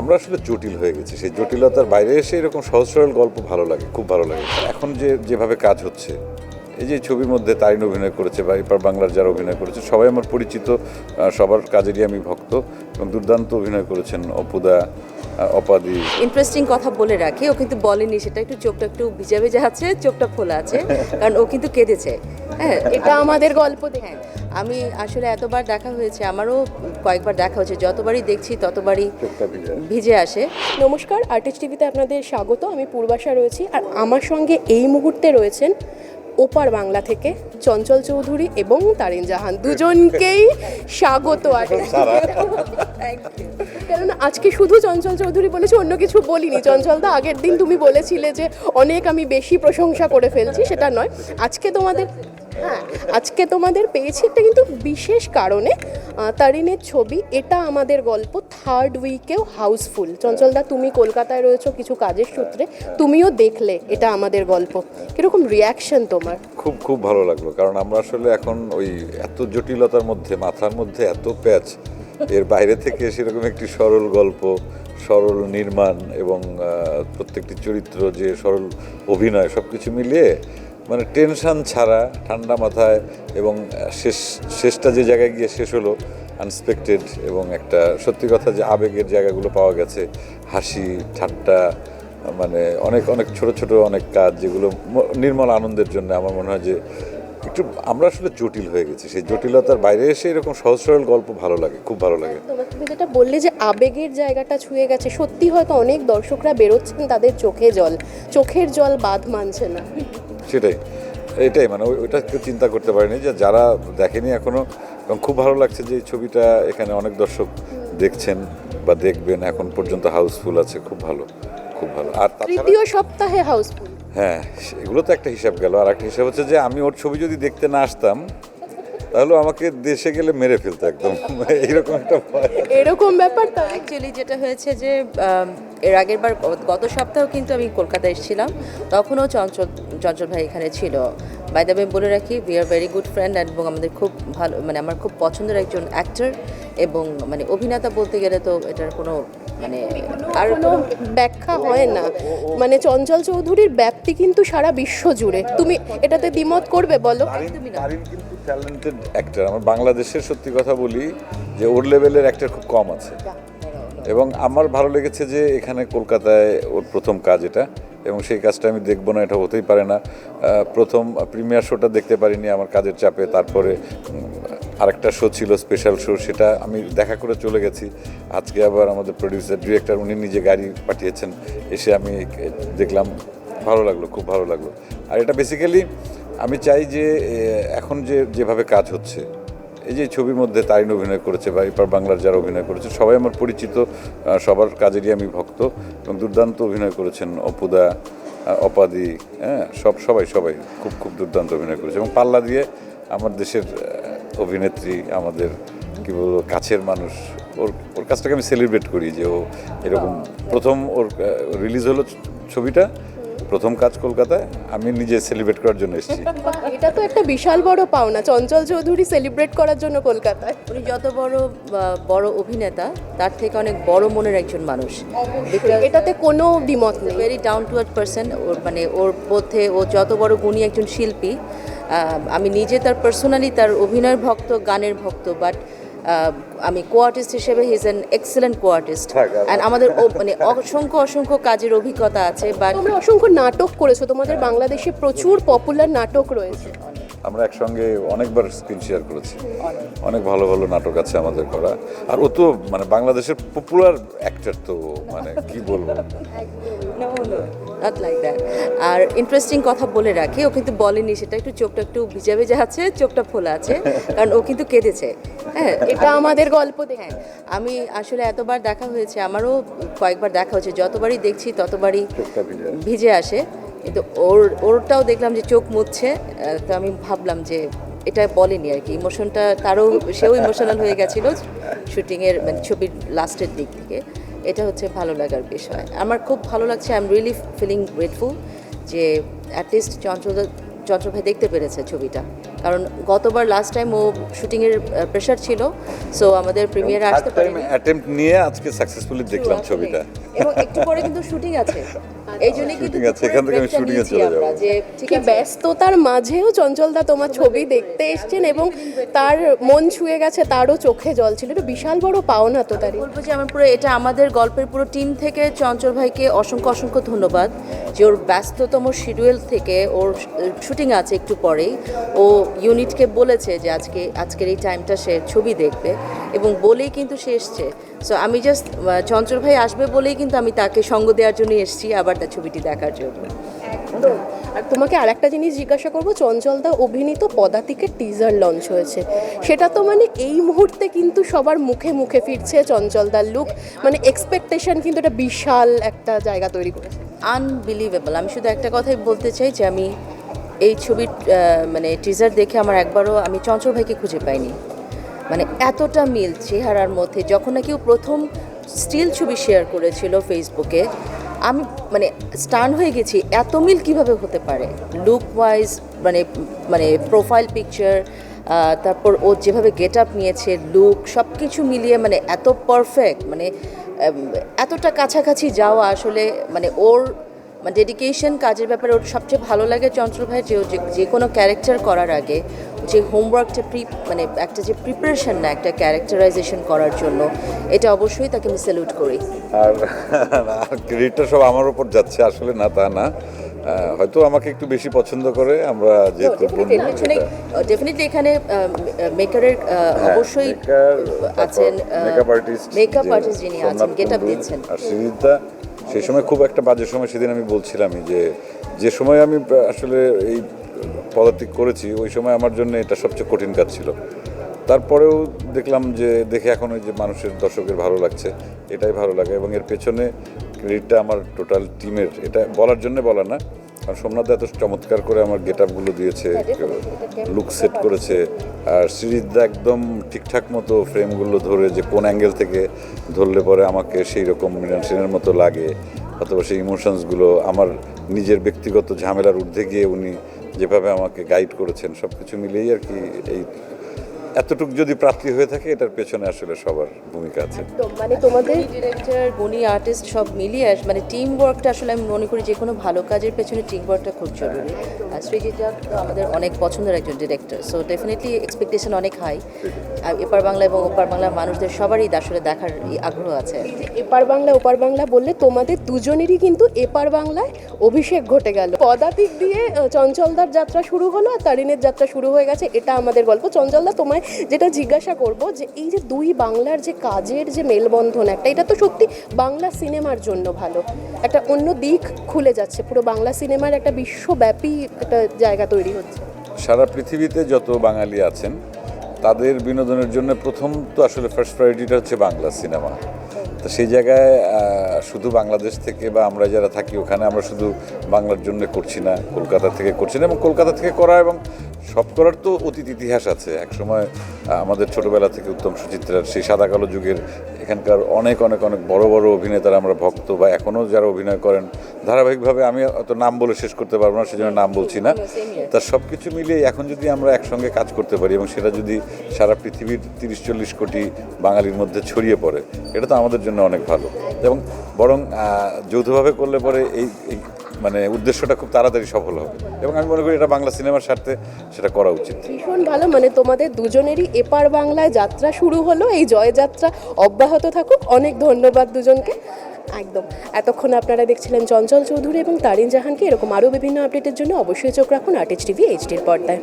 আমরা আসলে জটিল হয়ে গেছি। সেই জটিলতার বাইরে এসে এরকম সহজ সরল গল্প ভালো লাগে, খুব ভালো লাগে। এখন যে, যেভাবে কাজ হচ্ছে, এই যে ছবির মধ্যে তারিন অভিনয় করেছে বা এপার বাংলার যারা অভিনয় করেছে, সবাই আমার পরিচিত সবার কাজেরই আমি ভক্ত এবং দুর্দান্ত অভিনয় করেছেন অপুদা অপাদি ইন্টারেস্টিং কথা বলে রাখি। ও কিন্তু বলেনি সেটা। একটু চোখটা একটু ভিজা ভিজা আছে চোখটা খোলা আছে কারণ ও কিন্তু কেঁদেছে। হ্যাঁ এটা আমাদের গল্প দেখে। হ্যাঁ। আমি আসলে এতবার দেখা হয়েছে আমারও কয়েকবার দেখা হয়েছে। যতবারই দেখছি ততবারই ভিজে ভিজে আসে। নমস্কার আর্টিস্ট টিভিতে আপনাদের স্বাগত। আমি পূর্বাশা রয়েছি। আর আমার সঙ্গে এই মুহূর্তে রয়েছেন ওপার বাংলা থেকে চঞ্চল চৌধুরী এবং তারিন জাহান। দুজনকেই স্বাগত আর কারণ আজকে শুধু চঞ্চল চৌধুরী বলেছি অন্য কিছু বলিনি। চঞ্চল দা আগের দিন তুমি বলেছিলে যে অনেক আমি বেশি প্রশংসা করে ফেলছি সেটা নয়। আজকে তোমাদের হ্যাঁ আজকে তোমাদের পেয়েছি একটা কিন্তু বিশেষ কারণে তারিনের ছবি। এটা আমাদের গল্প থার্ড উইকেও হাউসফুল চঞ্চলদা, তুমি কলকাতায় রয়েছো কিছু কাজের সূত্রে, তুমিও দেখলে এটা আমাদের গল্প। কীরকম রিয়াকশন তোমার? খুব খুব ভালো লাগল, কারণ আমরা আসলে এখন ওই এত জটিলতার মধ্যে, মাথার মধ্যে এত প্যাচ, এর বাইরে থেকে সেরকম একটি সরল গল্প, সরল নির্মাণ এবং প্রত্যেকটি চরিত্র যে সরল অভিনয় সব কিছু মিলিয়ে মানে টেনশন ছাড়া ঠান্ডা মাথায় এবং শেষ, শেষটা যে জায়গায় গিয়ে শেষ হলো আনএক্সপেক্টেড এবং একটা সত্যি কথা যে আবেগের জায়গাগুলো পাওয়া গেছে, হাসি, ঠাট্টা মানে অনেক অনেক ছোট ছোট অনেক কাজ যেগুলো নির্মল আনন্দের জন্য আমার মনে হয় যে একটু আমরা আসলে জটিল হয়ে গেছি। সেই জটিলতার বাইরে এসে এরকম সহজ সরল গল্প ভালো লাগে, খুব ভালো লাগে। তুমি যেটা বললে যে আবেগের জায়গাটা ছুঁয়ে গেছে, সত্যি হয়তো অনেক দর্শকরা বেরোচ্ছেন তাদের চোখে জল। চোখের জল বাদ মানছে না। সেটাই। এটাই মানে ওইটা কেউ চিন্তা করতে পারেনি যে যারা দেখেনি এখনও এবং খুব ভালো লাগছে যে এই ছবিটা এখানে অনেক দর্শক দেখছেন বা দেখবেন এখন পর্যন্ত হাউসফুল আছে খুব ভালো খুব ভালো। আর তৃতীয় সপ্তাহে হাউসফুল। হ্যাঁ এগুলো তো একটা হিসাব গেল। আর একটা হিসাব হচ্ছে যে আমি ওর ছবি যদি দেখতে না আসতাম তাহলে আমাকে দেশে গেলে মেরে ফেলতো একদম। এরকম একটা এরকম ব্যাপার তো অ্যাকচুয়ালি যেটা হয়েছে যে এর আগের বার গত সপ্তাহেও কিন্তু আমি কলকাতায় এসেছিলাম। তখনও চঞ্চল চঞ্চল ভাই এখানে ছিল। বাই দ্য বলে রাখি we are very good friend এবং আমাদের খুব ভালো মানে আমার খুব পছন্দের একজন অ্যাক্টর এবং মানে অভিনেতা বলতে গেলে তো এটার কোনো মানে আর কোনো ব্যাখ্যা হয় না। মানে চঞ্চল চৌধুরীর ব্যাপ্তি কিন্তু সারা বিশ্ব জুড়ে। তুমি এটাতে দ্বিমত করবে বলো? কিন্তু ট্যালেন্টেড অ্যাক্টর আমার বাংলাদেশের সত্যি কথা বলি যে ওর লেভেলের অ্যাক্টর খুব কম আছে। এবং আমার ভালো লেগেছে যে এখানে কলকাতায় ওর প্রথম কাজ এটা। এবং সেই কাজটা আমি দেখব না এটা হতেই পারে না। প্রথম প্রিমিয়ার শোটা দেখতে পারিনি আমার কাজের চাপে। তারপরে আরেকটা শো ছিল স্পেশাল শো সেটা আমি দেখা করে চলে গেছি। আজকে আবার আমাদের প্রডিউসার ডিরেক্টর উনি নিজে গাড়ি পাঠিয়েছেন, এসে আমি দেখলাম, ভালো লাগল, খুব ভালো লাগল। আর এটা বেসিক্যালি আমি চাই যে এখন যে, যেভাবে কাজ হচ্ছে, এই যে ছবির মধ্যে তারিন অভিনয় করেছে বা এপার বাংলার যারা অভিনয় করেছে, সবাই আমার পরিচিত সবার কাজেরই আমি ভক্ত এবং দুর্দান্ত অভিনয় করেছেন অপুদা অপাদি হ্যাঁ সব, সবাই সবাই খুব খুব দুর্দান্ত অভিনয় করেছে এবং পাল্লা দিয়ে আমার দেশের অভিনেত্রী আমাদের কি বলব কাছের মানুষ ওর ওর কাজটাকে আমি সেলিব্রেট করি যে ও এরকম প্রথম ওর রিলিজ হলো ছবিটা প্রথম কাজ কলকাতায় আমি নিজে সেলিব্রেট করার জন্য এসেছি। এটা তো একটা বিশাল বড় পাওনা চঞ্চল চৌধুরী সেলিব্রেট করার জন্য কলকাতায়। উনি যত বড় বড় অভিনেতা তার থেকে অনেক বড় মনের একজন মানুষ। এটাতে কোনো দ্বিমত নেই। Very down to earth person ওর মানে ওর মধ্যে ও যত বড় গুণী একজন শিল্পী আমি নিজে তার পার্সোনালি তার অভিনয়ের ভক্ত গানের ভক্ত বাট আমি কো আর্টিস্ট হিসেবে he is an excellent co artist and and আমাদের ও- মানে অসংখ্য অসংখ্য কাজের অভিজ্ঞতা আছে বা তোমরা অসংখ্য নাটক করেছ তোমাদের বাংলাদেশে প্রচুর পপুলার নাটক রয়েছে। আমরা একসঙ্গে অনেকবার স্ক্রিন শেয়ার করেছি। অনেক ভালো ভালো নাটক আছে আমাদের করা। আর ও তো মানে বাংলাদেশের পপুলার অ্যাক্টর তো মানে কি বলব? নট লাইক দ্যাট আর ইন্টারেস্টিং কথা বলে রাখি ও কিন্তু বলেনি সেটা একটু চোখটা একটু ভিজা ভিজা আছে চোখটা খোলা আছে কারণ ও কিন্তু কেঁদেছে। হ্যাঁ এটা আমাদের গল্প দেখে হ্যাঁ আমি আসলে এতবার দেখা হয়েছে আমারও কয়েকবার দেখা হয়েছে যতবারই দেখছি ততবারই ভিজে আসে। কিন্তু ওর, ওরটাও দেখলাম যে চোখ মুচ্ছে তো আমি ভাবলাম যে এটা বলেনি আর কি। ইমোশনটা তারও, সেও ইমোশনাল হয়ে গেছিল শুটিংয়ের মানে ছবির লাস্টের দিক থেকে। এটা হচ্ছে ভালো লাগার বিষয়। আমার খুব ভালো লাগছে, I am really feeling grateful যে অ্যাটলিস্ট চঞ্চল চঞ্চল দেখতে পেরেছে ছবিটা। কারণ গতবার লাস্ট টাইম ও শুটিংয়ের প্রেশার ছিল সো আমাদের প্রিমিয়ারে আসতে পারেনি। অ্যাটেম্প নিয়ে আজকে সাকসেসফুলি দেখলাম ছবিটা। এবং একটু পরে কিন্তু শুটিং আছে। এই জন্য কিন্তু এখান থেকে আমি shooting এ চলে যাব। যে ঠিক আছে ব্যস্ততার মাঝেও চঞ্চলদা তোমার ছবি দেখতে এসছেন এবং তার মন ছুঁয়ে গেছে তারও চোখে জল ছিল। এটা বিশাল বড় পাওনা তো তারই। বলব যে আমার পুরো এটা আমাদের গল্পের পুরো টিম থেকে চঞ্চল ভাইকে অসংখ্য অসংখ্য ধন্যবাদ। যে ওর ব্যস্ততম শিডিউল থেকে ওর শুটিং আছে একটু পরেই। ও ইউনিটকে বলেছে যে আজকে আজকের এই টাইমটা সে ছবি দেখবে এবং বলেই কিন্তু সে এসছে। সো আমি জাস্ট চঞ্চল ভাই আসবে বলেই কিন্তু আমি তাকে সঙ্গ দেওয়ার জন্য এসেছি আবার তার ছবিটি দেখার জন্য। আর তোমাকে আরেকটা জিনিস জিজ্ঞাসা করব চঞ্চলদা অভিনীত পদাতিকের টিজার লঞ্চ হয়েছে। সেটা তো মানে এই মুহূর্তে কিন্তু সবার মুখে মুখে ফিরছে চঞ্চলদার লুক মানে এক্সপেকটেশন কিন্তু এটা বিশাল একটা জায়গা তৈরি করেছে। আনবিলিভেবল আমি শুধু একটা কথাই বলতে চাই যে আমি এই ছবির মানে টিজার দেখে আমার একবারও আমি চঞ্চল ভাইকে খুঁজে পাইনি। মানে এতটা মিল চেহারার মধ্যে, যখন নাকি ও প্রথম স্টিল ছবি শেয়ার করেছিল ফেসবুকে আমি মানে স্টান হয়ে গেছি, এত মিল কীভাবে হতে পারে? লুক ওয়াইজ মানে মানে প্রোফাইল পিকচার তারপর ও যেভাবে গেট আপ নিয়েছে লুক সব কিছু মিলিয়ে মানে এত পারফেক্ট মানে এতটা কাছাকাছি যাওয়া আসলে মানে ওর ডেডিকেশন কাজের ব্যাপারে ওর সবচেয়ে ভালো লাগে চঞ্চল ভাই যে যে- কোনো ক্যারেক্টার করার আগে যে হোমওয়ার্কটা প্রি মানে একটা যে প্রিপারেশন না একটা ক্যারেক্টারাইজেশন করার জন্য এটা অবশ্যই তাকে আমি স্যালুট করি। আর ক্রেডিটটা সব আমার উপর যাচ্ছে আসলে না তা না। হয়তো আমাকে একটু বেশি পছন্দ করে আমরা যেহেতু ডেফিনেটলি এখানে মেকারের অবশ্যই হ্যাঁ, আছেন তারপর makeup artist মেকআপ আর্টিস্ট যিনি আছেন সোমনাথ গেট আপ কুণ্ডু, দিচ্ছেন। আর সেই সময় খুব একটা বাজে সময় সেদিন আমি বলছিলামই যে যে সময় আমি আসলে এই পদাতিক করেছি, ওই সময় আমার জন্য এটা সবচেয়ে কঠিন কাজ ছিল। তারপরেও দেখলাম যে, দেখে এখন ওই যে মানুষের, দর্শকের ভালো লাগছে, এটাই ভালো লাগে এবং এর পেছনে ক্রেডিটটা আমার টোটাল টিমের এটা বলার জন্য বলা না কারণ সোমনাথ এত চমৎকার করে আমার গেট আপগুলো দিয়েছে লুক সেট করেছে, আর সিরিজদা একদম ঠিকঠাক মতো ফ্রেমগুলো ধরে যে কোন অ্যাঙ্গেল থেকে ধরলে পরে আমাকে সেই রকম মৃণাল মতো লাগে, অথবা সেই ইমোশনসগুলো, আমার নিজের ব্যক্তিগত ঝামেলার ঊর্ধ্বে গিয়ে উনি যেভাবে আমাকে গাইড করেছেন সব কিছু মিলেই আর কি এই এতটুক যদি প্রাপ্তি হয়ে থাকে এটার পেছনে আসলে সবার ভূমিকা আছে। একদম মানে তোমাদের ডিরেক্টর গুণী আর্টিস্ট সব মিলিয়ে আস- মানে টিম ওয়ার্কটা আসলে আমি মনে করি যে কোনো ভালো কাজের পেছনে টিম ওয়ার্কটা খুব জরুরি। আর সৃজিতা তো আমাদের অনেক পছন্দের একজন ডিরেক্টর সো ডেফিনেটলি এক্সপেকটেশন অনেক হাই আর এপার বাংলা এবং ওপার বাংলার মানুষদের সবারই আসলে দেখার আগ্রহ আছে। এপার বাংলা ওপার বাংলা বললে তোমাদের দুজনেরই কিন্তু এপার বাংলায় অভিষেক ঘটে গেল। পদাতিক দিয়ে চঞ্চলদার যাত্রা শুরু হলো আর তারিনের যাত্রা শুরু হয়ে গেছে এটা আমাদের গল্প। চঞ্চলদা তোমায় যেটা জিজ্ঞাসা করব যে এই যে দুই বাংলার যে কাজের যে মেলবন্ধন একটা, এটা তো সত্যি বাংলা সিনেমার জন্য ভালো। একটা অন্য দিক খুলে যাচ্ছে, পুরো বাংলা সিনেমার একটা বিশ্বব্যাপী একটা জায়গা তৈরি হচ্ছে। সারা পৃথিবীতে যত বাঙালি আছেন, তাদের বিনোদনের জন্য প্রথম তো আসলে ফার্স্ট প্রায়োরিটিটা হচ্ছে বাংলা সিনেমা। তো সেই জায়গায় শুধু বাংলাদেশ থেকে বা আমরা যারা থাকি ওখানে, আমরা শুধু বাংলার জন্য করছি না, কলকাতা থেকে করছি না এবং কলকাতা থেকে করা এবং সব করার তো অতীত ইতিহাস আছে। একসময় আমাদের ছোটবেলা থেকে উত্তম সুচিত্রার সেই সাদা কালো যুগের এখানকার অনেক অনেক অনেক বড় বড় অভিনেতারা আমরা ভক্ত বা এখনও যারা অভিনয় করেন ধারাবাহিকভাবে আমি অত নাম বলে শেষ করতে পারব না সেজন্য নাম বলছি না। তা সব কিছু মিলিয়ে এখন যদি আমরা একসঙ্গে কাজ করতে পারি এবং সেটা যদি সারা পৃথিবীর তিরিশ চল্লিশ কোটি বাঙালির মধ্যে ছড়িয়ে পড়ে এটা তো আমাদের জন্য অনেক ভালো। এবং বরং যৌথভাবে করলে পরে এই মানে উদ্দেশ্যটা খুব তাড়াতাড়ি সফল হবে। এবং আমি মনে করি এটা বাংলা সিনেমার স্বার্থে সেটা করা উচিত। ভীষণ ভালো মানে তোমাদের দুজনেরই এপার বাংলায় যাত্রা শুরু হলো, এই জয়যাত্রা অব্যাহত থাকুক। অনেক ধন্যবাদ দুজনকে। একদম। এতক্ষণ আপনারা দেখছিলেন চঞ্চল চৌধুরী এবং তারিন জাহানকে। এরকম আরও বিভিন্ন আপডেটের জন্য অবশ্যই চোখ রাখুন আর্টিস্ট টিভি এইচডির পর্দায়।